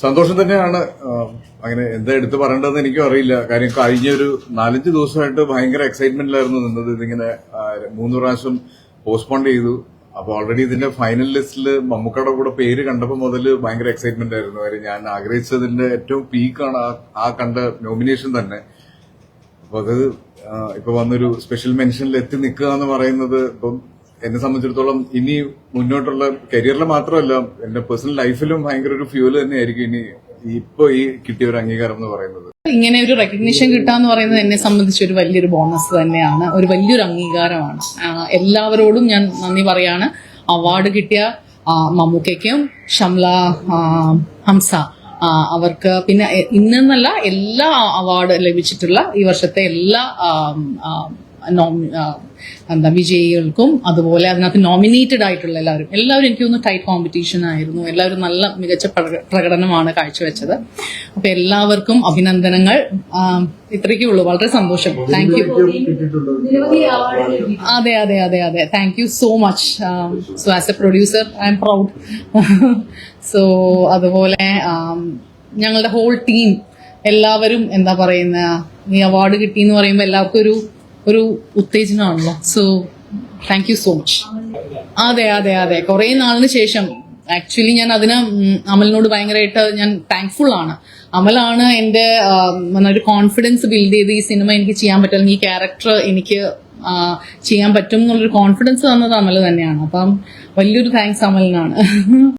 സന്തോഷം തന്നെയാണ്. അങ്ങനെ എന്താ എടുത്തു പറയേണ്ടതെന്ന് എനിക്കും അറിയില്ല. കാര്യം കഴിഞ്ഞ ഒരു നാലഞ്ച് ദിവസമായിട്ട് ഭയങ്കര എക്സൈറ്റ്മെന്റിലായിരുന്നു നിന്നത്. ഇതിങ്ങനെ മൂന്ന് പ്രാവശ്യം പോസ്റ്റ്പോൺ ചെയ്തു. അപ്പൊ ഓൾറെഡി ഇതിന്റെ ഫൈനൽ ലിസ്റ്റിൽ മമ്മൂക്കയുടെ കൂടെ പേര് കണ്ടപ്പോൾ മുതൽ ഭയങ്കര എക്സൈറ്റ്മെന്റ് ആയിരുന്നു. കാര്യം ഞാൻ ആഗ്രഹിച്ചതിന്റെ ഏറ്റവും പീക്കാണ് ആ- കണ്ട നോമിനേഷൻ തന്നെ. അപ്പൊ അത് ഇപ്പൊ വന്നൊരു സ്പെഷ്യൽ മെൻഷനിൽ എത്തി നിൽക്കുക എന്ന് പറയുന്നത് ഇപ്പം എന്നെ സംബന്ധിച്ചിടത്തോളം ഇനി മുന്നോട്ടുള്ള കരിയറിൽ മാത്രമല്ല എന്റെ പേഴ്സണൽ ലൈഫിലും ഭയങ്കര ഒരു ഫ്യൂൽ തന്നെയായിരിക്കും ഇനി ഇപ്പൊ ഈ കിട്ടിയ ഒരു അംഗീകാരം എന്ന് പറയുന്നത്. ഇങ്ങനെ ഒരു റെക്കഗ്നിഷൻ കിട്ടാന്ന് പറയുന്നത് എന്നെ സംബന്ധിച്ച് ഒരു വലിയൊരു ബോണസ് തന്നെയാണ്. ഒരു വലിയൊരു അംഗീകാരമാണ്. എല്ലാവരോടും ഞാൻ നന്ദി പറയാണ്. അവാർഡ് കിട്ടിയ മമ്മൂക്കയ്ക്കും ഷംല ഹംസ അവർക്ക് പിന്നെ ഇന്നെന്നല്ല എല്ലാ അവാർഡ് ലഭിച്ചിട്ടുള്ള ഈ വർഷത്തെ എല്ലാ എന്താ വിജയികൾക്കും അതുപോലെ അതിനകത്ത് നോമിനേറ്റഡ് ആയിട്ടുള്ള എല്ലാവരും. എല്ലാവരും എനിക്ക് തോന്നുന്നു ടൈറ്റ് കോമ്പറ്റീഷൻ ആയിരുന്നു. എല്ലാവരും നല്ല മികച്ച പ്രക- പ്രകടനമാണ് കാഴ്ചവെച്ചത്. അപ്പൊ എല്ലാവർക്കും അഭിനന്ദനങ്ങൾ. ഇത്രയ്ക്കേ ഉള്ളൂ. വളരെ സന്തോഷം. താങ്ക് യു അതെ അതെ അതെ അതെ. Thank you so much so as a producer I am proud so അതുപോലെ ഞങ്ങളുടെ ഹോൾ ടീം എല്ലാവരും എന്താ പറയുന്ന ഈ അവാർഡ് കിട്ടി എന്ന് പറയുമ്പോൾ എല്ലാവർക്കും ഒരു ഒരു ഉത്തേജനമാണല്ലോ so thank you so much അതെ അതെ അതെ. കുറെ നാളിന് ശേഷം ആക്ച്വലി ഞാൻ അതിന് അമലിനോട് ഭയങ്കരമായിട്ട് ഞാൻ താങ്ക്ഫുൾ ആണ്. അമലാണ് എന്റെ ആം, ഒരു കോൺഫിഡൻസ് ബിൽഡ് ചെയ്ത് ഈ സിനിമ എനിക്ക് ചെയ്യാൻ പറ്റും ഈ ക്യാരക്ടർ എനിക്ക് ചെയ്യാൻ പറ്റും എന്നുള്ളൊരു കോൺഫിഡൻസ് തന്നത് അമൽ തന്നെയാണ്. അപ്പം വലിയൊരു താങ്ക്സ് അമലിനാണ്.